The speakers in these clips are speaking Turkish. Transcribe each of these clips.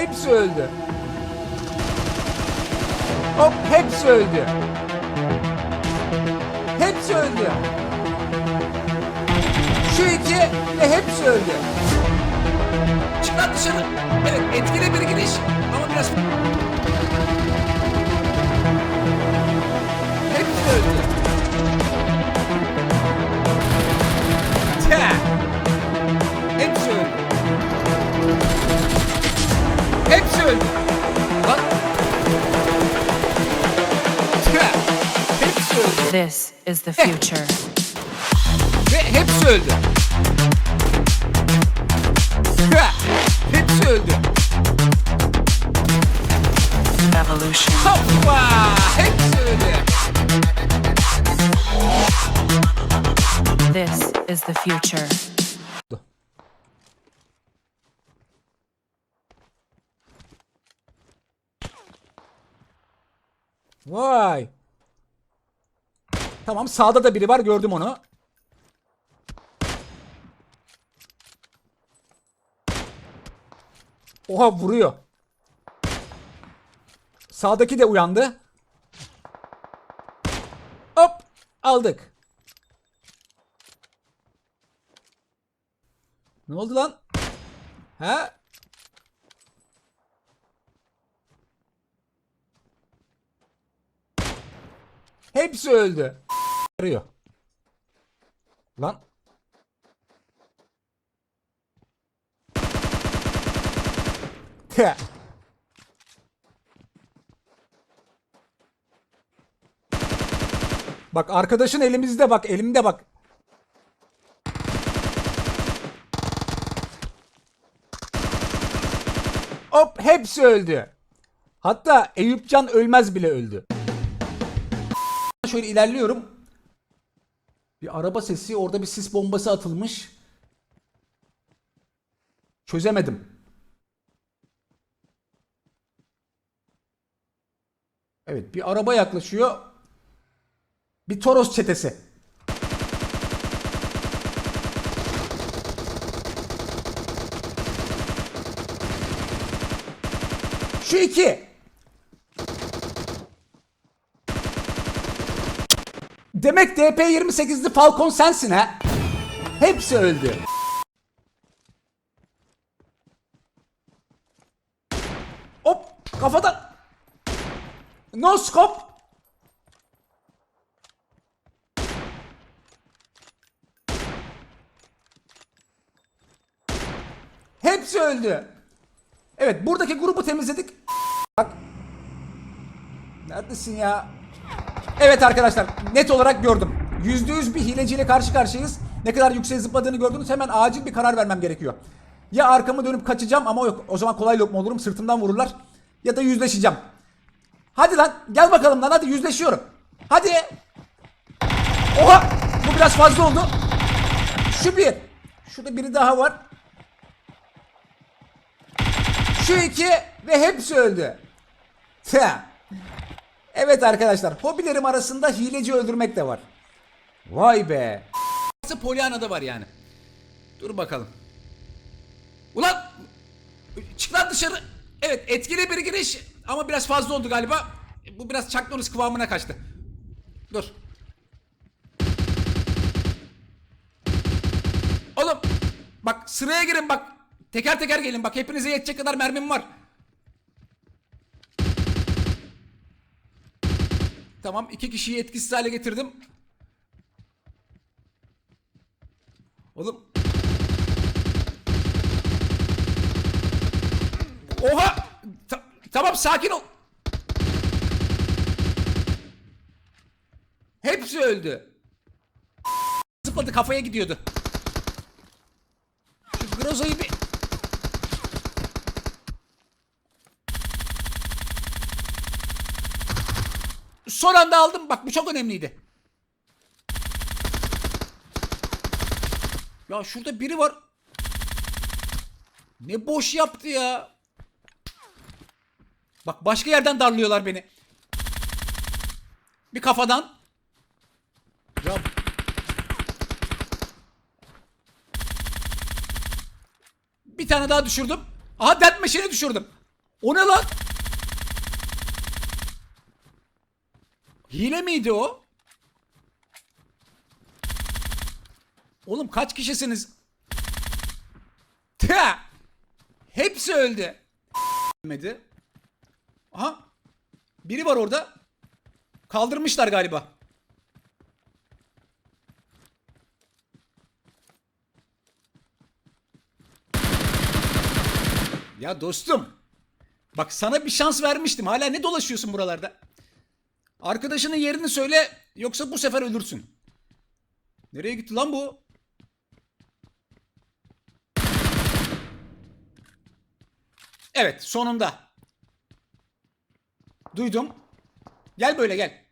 Hepsi öldü. Hop hepsi öldü. Hepsi öldü. Şu iki ve hepsi öldü. Çık lan dışarı. Evet etkili bir giriş ama biraz... öldü. Teh. Hepsi öldü. Evolution. Hoppa. Hepsi öldü. This is the future. Vay. Tamam sağda da biri var gördüm onu. Oha vuruyor. Sağdaki de uyandı. Hop aldık. Ne oldu lan? Ha? Hepsi öldü. Arıyor. Lan. Bak arkadaşın elimizde bak elimde bak. Hop hepsi öldü. Hatta Eyüpcan ölmez bile öldü. Şöyle ilerliyorum. Bir araba sesi, orada bir sis bombası atılmış. Çözemedim. Evet, bir araba yaklaşıyor. Bir Toros çetesi. Şu iki. Demek DP28'li Falcon sensin ha. Hepsi öldü. Hop kafadan. No scope. Hepsi öldü. Evet buradaki grubu temizledik. Bak. Neredesin ya? Evet arkadaşlar net olarak gördüm. %100 bir hileciyle karşı karşıyayız. Ne kadar yükseğe zıpladığını gördünüz. Hemen acil bir karar vermem gerekiyor. Ya arkamı dönüp kaçacağım ama yok. O zaman kolay lokma olurum. Sırtımdan vururlar. Ya da yüzleşeceğim. Hadi lan gel bakalım lan hadi yüzleşiyorum. Hadi. Oha bu biraz fazla oldu. Şu bir. Şurada biri daha var. Şu iki ve hepsi öldü. Tüh. Evet arkadaşlar hobilerim arasında hileci öldürmek de var. Vay be. Polyana'da var yani. Dur bakalım. Ulan çık lan dışarı. Evet etkili bir giriş ama biraz fazla oldu galiba. Bu biraz Chuck Norris kıvamına kaçtı. Dur. Oğlum bak sıraya girin bak. Teker teker gelin bak hepinize yetecek kadar mermim var. Tamam iki kişiyi etkisiz hale getirdim. Oğlum. Oha! Ta- tamam sakin ol. Hepsi öldü. Zıpladı kafaya gidiyordu. Şu Groza'yı bir... Son anda aldım. Bak bu çok önemliydi. Ya şurada biri var. Ne boş yaptı ya. Bak başka yerden darlıyorlar beni. Bir kafadan. Ya. Bir tane daha düşürdüm. Aha death machine'i düşürdüm. O ne lan? Hile miydi o? Oğlum kaç kişisiniz? Tüh! Hepsi öldü. Ölmedi. Aha. Biri var orada. Kaldırmışlar galiba. Ya dostum. Bak sana bir şans vermiştim. Hala ne dolaşıyorsun buralarda? Arkadaşının yerini söyle yoksa bu sefer ölürsün. Nereye gitti lan bu? Evet sonunda. Duydum. Gel böyle gel.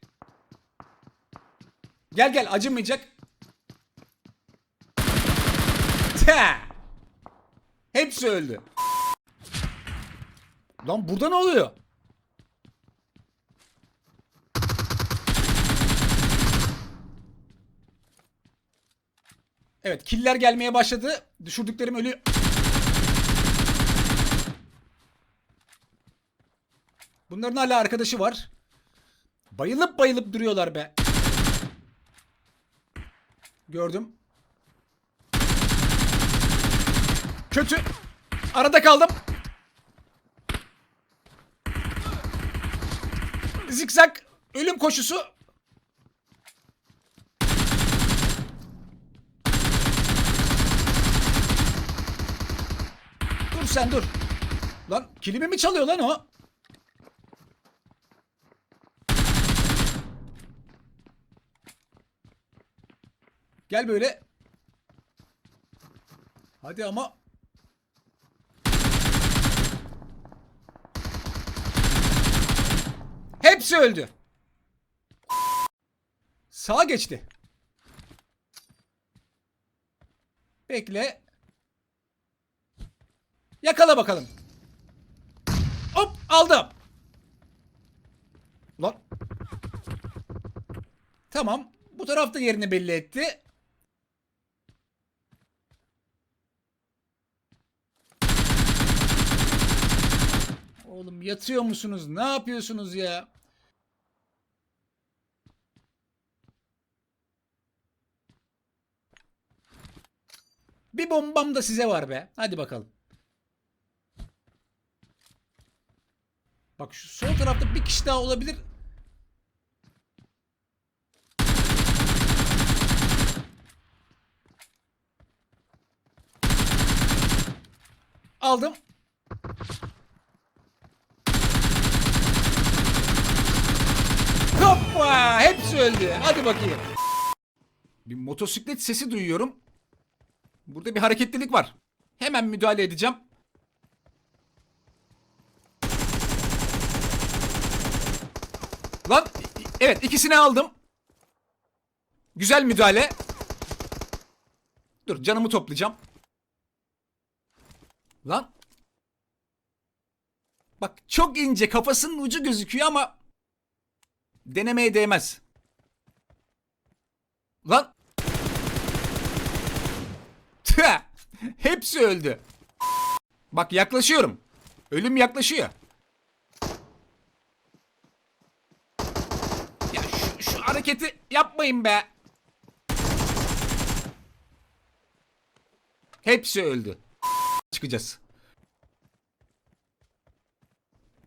Gel gel acımayacak. Teh! Hepsi öldü. Lan burada ne oluyor? Evet killer gelmeye başladı. Düşürdüklerim ölü. Bunların hala arkadaşı var. Bayılıp bayılıp duruyorlar be. Gördüm. Kötü. Arada kaldım. Zikzak ölüm koşusu. Dur sen dur. Lan kilimi mi çalıyor lan o? Gel böyle. Hadi ama. Hepsi öldü. Sağa geçti. Bekle. Yakala bakalım. Hop aldım. Lan. Tamam. Bu taraf da yerini belli etti. Oğlum yatıyor musunuz? Ne yapıyorsunuz ya? Bir bombam da size var be. Hadi bakalım. Bak şu sol tarafta bir kişi daha olabilir. Aldım. Öldü. Hadi bakayım. Bir motosiklet sesi duyuyorum. Burada bir hareketlilik var. Hemen müdahale edeceğim. Lan evet ikisini aldım. Güzel müdahale. Dur canımı toplayacağım. Lan. Bak çok ince kafasının ucu gözüküyor ama denemeye değmez. Lan. Tüh! Hepsi öldü. Bak yaklaşıyorum. Ölüm yaklaşıyor. Ya şu, şu hareketi yapmayın be. Hepsi öldü. Çıkacağız.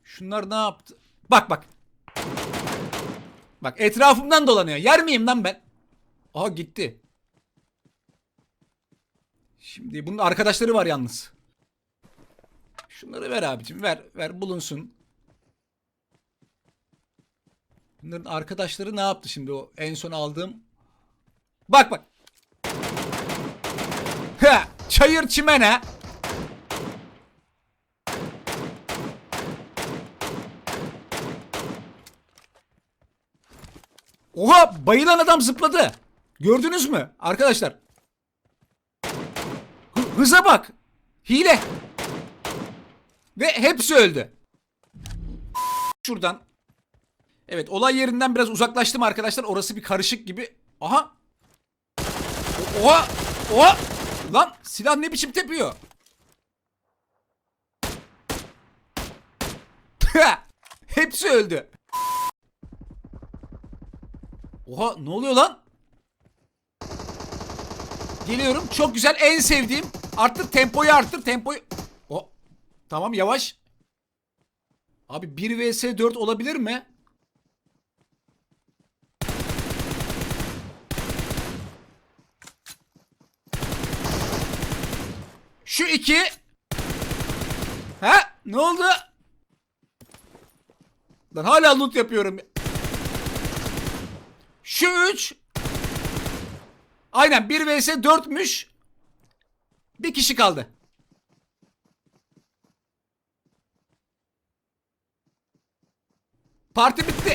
Şunlar ne yaptı? Bak bak. Bak etrafımdan dolanıyor. Yer miyim lan ben? Aha gitti. Şimdi bunun arkadaşları var yalnız. Şunları ver abicim. Ver. Ver bulunsun. Bunların arkadaşları ne yaptı şimdi o en son aldığım? Bak bak. Ha, çayır çimene. Oha bayılan adam zıpladı. Gördünüz mü arkadaşlar? Hı- hıza bak. Hile. Ve hepsi öldü. Şuradan. Evet olay yerinden biraz uzaklaştım arkadaşlar. Orası bir karışık gibi. Aha. Oha. Oha. Lan silah ne biçim tepiyor? Hepsi öldü. Oha ne oluyor lan? Geliyorum. Çok güzel. En sevdiğim. Arttır tempoyu arttır. Tempoyu. O. Tamam yavaş. Abi 1 vs 4 olabilir mi? Şu iki. Ha? Ne oldu? Lan hala loot yapıyorum. Şu üç. Aynen 1 vs 4'müş. Bir kişi kaldı. Parti bitti.